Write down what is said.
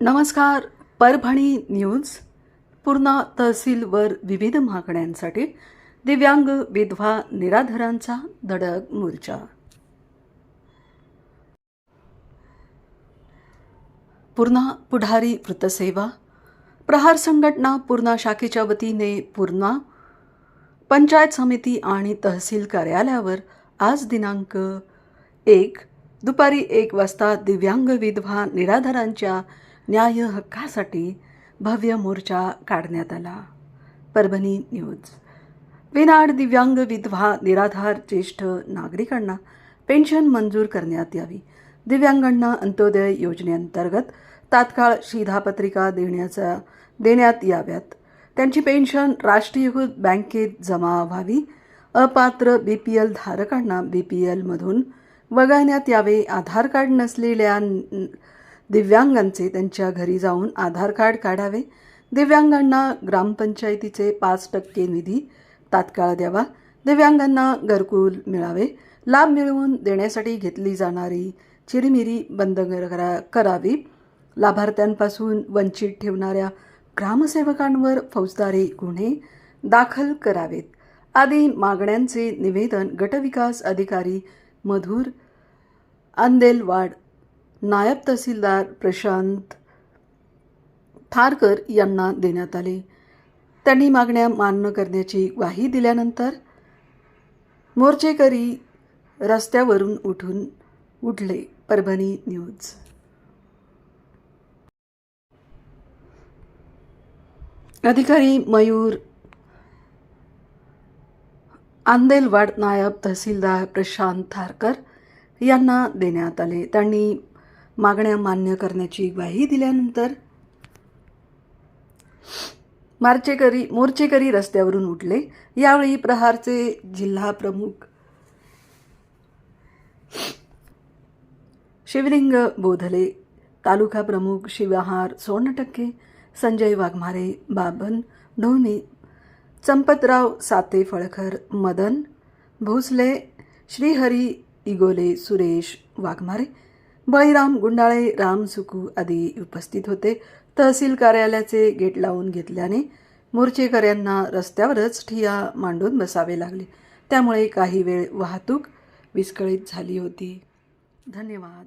नमस्कार परभणी न्यूज. पूर्णा तहसीलवर विविध मागण्यांसाठी दिव्यांग विधवा निराधरांचा धडक मोर्चा. पूर्णा पुढारी वृत्तसेवा. प्रहार संघटना पूर्णा शाखेच्या वतीने पूर्णा. पंचायत समिती आणि तहसील कार्यालयावर आज दिनांक एक दुपारी एक वाजता दिव्यांग विधवा निराधारांच्या न्याय हक्कासाठी भव्य मोर्चा काढण्यात आला. परभणी न्यूज. विनाड दिव्यांग विधवा निराधार ज्येष्ठ नागरिकांना पेन्शन मंजूर करण्यात यावी. दिव्यांगांना अंत्योदय योजनेअंतर्गत तात्काळ शिधापत्रिका देण्याचा देण्यात याव्यात. त्यांची पेन्शन राष्ट्रीयकृत बँकेत जमा व्हावी. अपात्र बी पी एल धारकांना बी पी एलमधून वगळण्यात यावे. आधार कार्ड नसलेल्या दिव्यांगांचे त्यांच्या घरी जाऊन आधार कार्ड काढावे. दिव्यांगांना ग्रामपंचायतीचे पाच टक्के निधी तात्काळ द्यावा. दिव्यांगांना घरकुल मिळावे. लाभ मिळवून देण्यासाठी घेतली जाणारी चिरमिरी बंद करा करावी. लाभार्थ्यांपासून वंचित ठेवणाऱ्या ग्रामसेवकांवर फौजदारी गुन्हे दाखल करावेत. आदी मागण्यांचे निवेदन गटविकास अधिकारी मधुर आंदेलवाड नायब तहसीलदार प्रशांत थारकर यांना देण्यात आले. त्यांनी मागण्या मान्य करण्याची ग्वाही दिल्यानंतर मोर्चेकरी रस्त्यावरून उठून उठले. परभणी न्यूज. अधिकारी मयूर आंदेलवाड नायब तहसीलदार प्रशांत थारकर यांना देण्यात आले. त्यांनी मागण्या मान्य करण्याची ग्वाही दिल्यानंतर मार्चेकरी मोर्चेकरी रस्त्यावरून उठले. यावेळी प्रहारचे जिल्हा प्रमुख शिवलिंग बोधले. तालुका प्रमुख शिवहार सोनटक्के संजय वाघमारे बाबन ढोणे चंपतराव साते फळखर मदन भोसले श्रीहरी इगोले सुरेश वाघमारे बळीराम गुंडाळे राम सुकू आदी उपस्थित होते. तहसील कार्यालयाचे गेट लावून घेतल्याने मोर्चेकऱ्यांना रस्त्यावरच ठिया मांडून बसावे लागले. त्यामुळे काही वेळ वाहतूक विस्कळीत झाली होती. धन्यवाद.